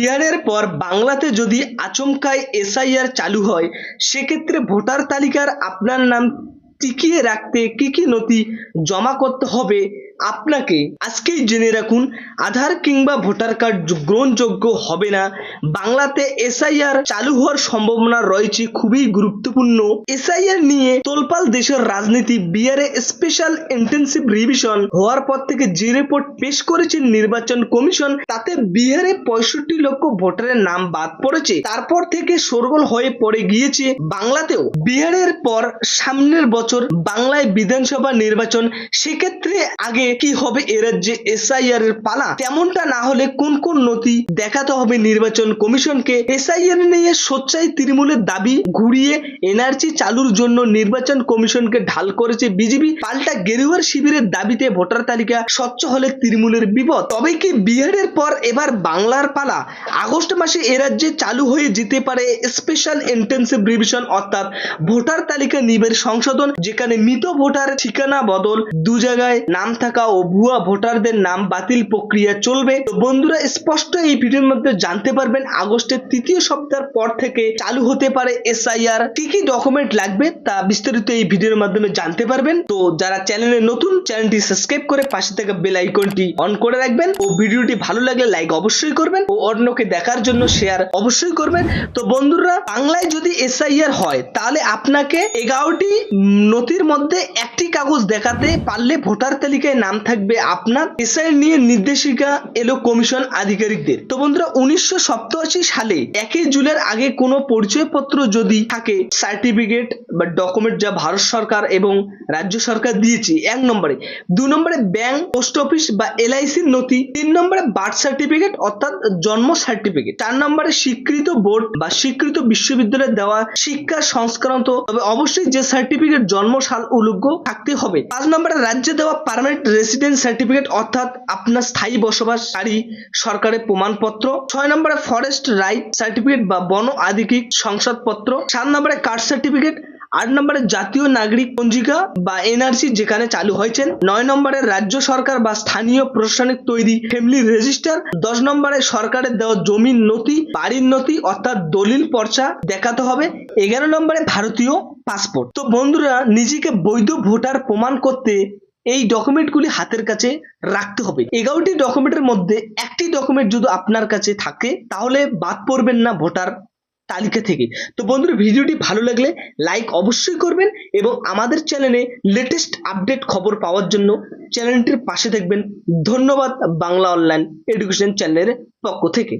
বিহারের পর বাংলাতে যদি আচমকায় এসআইআর চালু হয়, সেক্ষেত্রে ভোটার তালিকার আপনার নাম টিকিয়ে রাখতে কি কি নথি জমা করতে হবে? আপনাকে আজকেই জেনে রাখুন, আধার কিংবা ভোটার কার্ড গ্রহণযোগ্য হবে না। বাংলাতে এসআইআর চালু হওয়ার সম্ভাবনা রয়েছে, খুবই গুরুত্বপূর্ণ। এসআইআর নিয়ে তোলপাল দেশের রাজনীতি, বিহারে স্পেশাল ইন্টেন্সিভ রিভিশন হওয়ার পর থেকে যে রিপোর্ট পেশ করেছেন নির্বাচন কমিশন, তাতে বিহারে পঁয়ষট্টি লক্ষ ভোটারের নাম বাদ পড়েছে। তারপর থেকে সরগোল হয়ে পড়ে গিয়েছে বাংলাতেও। বিহারের পর সামনের বছর বাংলায় বিধানসভা নির্বাচন, সেক্ষেত্রে আগে কি হবে এ রাজ্যে এসআইআর এর পালা? তেমনটা না হলে কোন কোন নথি দেখাতে হবে নির্বাচন কমিশনকে? এসআইআর নিয়ে সোচ্চাই তৃণমূলের দাবি ঘুরিয়ে এনআরসি চালুর জন্য নির্বাচন কমিশনকে ঢাল করেছে বিজেপি। পাল্টা গেরুয়ার শিবিরের দাবিতে ভোটার তালিকা স্বচ্ছ হলে তৃণমূলের বিপদ। তবে কি বিহারের পর এবার বাংলার পালা? আগস্ট মাসে এ রাজ্যে চালু হয়ে যেতে পারে স্পেশাল ইন্টেন্সিভ রিভিশন, অর্থাৎ ভোটার তালিকা নিবের সংশোধন, যেখানে মৃত ভোটার ঠিকানা বদল, দু জায়গায় নাম থাকা ও ভুয়া ভোটারদের নাম বাতিল প্রক্রিয়া চলবে। তো বন্ধুরা, স্পষ্ট এই ভিডিওর মধ্যে জানতে পারবেন, আগস্টের তৃতীয় সপ্তাহের পর থেকে চালু হতে পারে এসআইআর। কি কি ডকুমেন্ট লাগবে তা বিস্তারিত এই ভিডিওর মাধ্যমে জানতে পারবেন। তো যারা চ্যানেলে নতুন, চ্যানেলটি সাবস্ক্রাইব করে পাশে থাকা বেল আইকনটি অন করে রাখবেন। ও ভিডিওটি ভালো লাগলে লাইক অবশ্যই করবেন ও অন্যকে দেখার জন্য শেয়ার অবশ্যই করবেন। তো বন্ধুরা, বাংলায় যদি এসআইআর হয়, তাহলে আপনাকে এগারোটি নথির মধ্যে একটি কাগজ দেখাতে পারলে ভোটার তালিকায় নাম থাকবে আপনার। এসআইআর নিয়ে নির্দেশিকা এলো কমিশন আধিকারিকদের। তো বন্ধুরা, উনিশশো সালে একই জুনের আগে কোনো পরিচয়পত্র যদি থাকে সার্টিফিকেট বা ডকুমেন্ট যা ভারত সরকার এবং রাজ্য সরকার দিয়েছে, এক নম্বরে। দু নম্বরে ব্যাংক পোস্ট অফিস বা এলআইসির নথি। তিন নম্বরে বার্থ সার্টিফিকেট অর্থাৎ জন্ম সার্টিফিকেট চার নম্বরে, স্বীকৃত বোর্ড বা স্বীকৃত বিশ্ববিদ্যালয়ে দেওয়া শিক্ষা সংস্করণত তবে অবশ্যই যে সার্টিফিকেট জন্ম সাল উল্লেখ্য থাকতে হবে। পাঁচ নম্বরে, রাজ্যে দেওয়া পার্মানেন্ট রেসিডেন্স সার্টিফিকেট অর্থাৎ আপনার স্থায়ী বসবাসকারী সরকারের প্রমাণপত্র, ছয় নম্বরে ফরেস্ট রাইট সার্টিফিকেট বা বন আধিকারিক সংসদপত্র, সাত নম্বরে কাস্ট সার্টিফিকেট আট নম্বরে জাতীয় নাগরিক পঞ্জিকা বা এনআরসি যেখানে চালু হয়েছেন, নয় নম্বরে রাজ্য সরকার বা স্থানীয় প্রশাসনিক তৈরি ফ্যামিলি রেজিস্টার দশ নম্বরে সরকারের দেওয়া জমির নথি, বাড়ির নথি অর্থাৎ দলিল পর্চা দেখাতে হবে, এগারো নম্বরে ভারতীয় পাসপোর্ট তো বন্ধুরা, নিজেকে বৈধ ভোটার প্রমাণ করতে এই ডকুমেন্টগুলি হাতের কাছে রাখতে হবে। এগারোটি ডকুমেন্টের মধ্যে একটি ডকুমেন্ট যদি আপনার কাছে থাকে, তাহলে বাদ পড়বেন না ভোটার তালিকা থেকে। তো বন্ধুরা, ভিডিওটি ভালো লাগলে লাইক অবশ্যই করবেন এবং আমাদের চ্যানেলে লেটেস্ট আপডেট খবর পাওয়ার জন্য চ্যানেলটির পাশে থাকবেন। ধন্যবাদ বাংলা অনলাইন এডুকেশন চ্যানেলের পক্ষ থেকে।